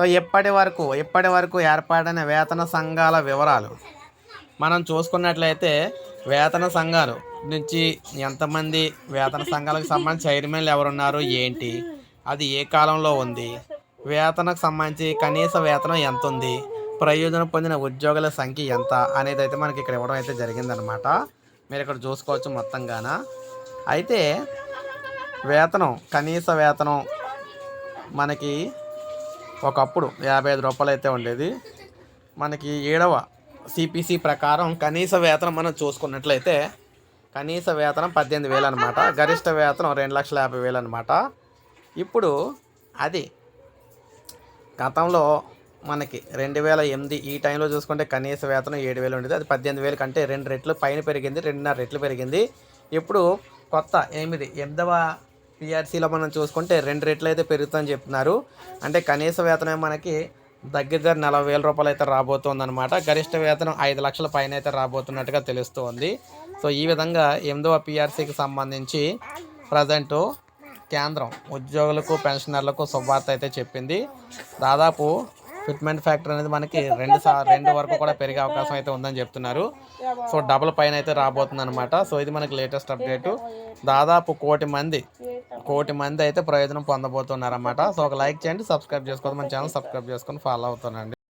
So ఎప్పటి వరకు ఎప్పటి వరకు ఏర్పడిన వేతన సంఘాల వివరాలు? మనం చూసుకున్నట్లయితే వేతన సంఘాలు నుంచి ఎంతమంది వేతన సంఘాలకు సంబంధించి చైర్మన్లు ఎవరున్నారు? ఏంటి? అది ఏ కాలంలో ఉంది? వేతనకు సంబంధించి కనీస వేతనం ఎంత ఉంది ప్రయోజనం పొందిన ఉద్యోగుల సంఖ్య ఎంత? అనేది అయితే మనకి ఇక్కడ ఇవ్వడం అయితే జరిగిందనమాట మీరు ఇక్కడ చూసుకోవచ్చు మొత్తంగాన? అయితే వేతనం కనీస వేతనం మనకి ఒకప్పుడు యాభై ఐదు రూపాయలు అయితే ఉండేది. మనకి ఏడవ సిపిసి ప్రకారం కనీస వేతనం మనం చూసుకున్నట్లయితే కనీస వేతనం పద్దెనిమిది వేలు అనమాట గరిష్ట వేతనం రెండు లక్షల యాభై వేలు అనమాట ఇప్పుడు అది గతంలో మనకి రెండు వేల ఎనిమిది ఈ టైంలో చూసుకుంటే కనీస వేతనం ఏడు వేలు ఉండేది. అది పద్దెనిమిది వేలు కంటే రెండు రెట్లు పైన పెరిగింది రెండున్నర రెట్లు పెరిగింది. ఇప్పుడు కొత్త ఎనిమిది ఎనిమిదవ పిఆర్సీలో మనం చూసుకుంటే రెండు రెట్లు అయితే పెరుగుతుందని చెప్తున్నారు. అంటే కనీస వేతనం మనకి దగ్గర దగ్గర నలభై వేల రూపాయలు అయితే రాబోతుందన్నమాట. గరిష్ట వేతనం ఐదు లక్షల పైన అయితే రాబోతున్నట్టుగా తెలుస్తుంది. సో ఈ విధంగా ఎనిమిదవ పిఆర్సీకి సంబంధించి ప్రజెంటు కేంద్రం ఉద్యోగులకు పెన్షనర్లకు శుభార్త అయితే చెప్పింది. దాదాపు ఫిట్మెంట్ ఫ్యాక్టర్ అనేది మనకి రెండు సార్ రెండు వరకు కూడా పెరిగే అవకాశం అయితే ఉందని చెప్తున్నారు. సో డబుల్ పైన అయితే రాబోతుంది అనమాట సో ఇది మనకి లేటెస్ట్ అప్డేటు. దాదాపు కోటి మంది కోటి మంది అయితే ప్రయోజనం పొందబోతున్నారన్నమాట. సో ఒక లైక్ చేయండి సబ్స్క్రైబ్ చేసుకోవద్దు. మన ఛానల్ సబ్స్క్రైబ్ చేసుకొని ఫాలో అవుతానండి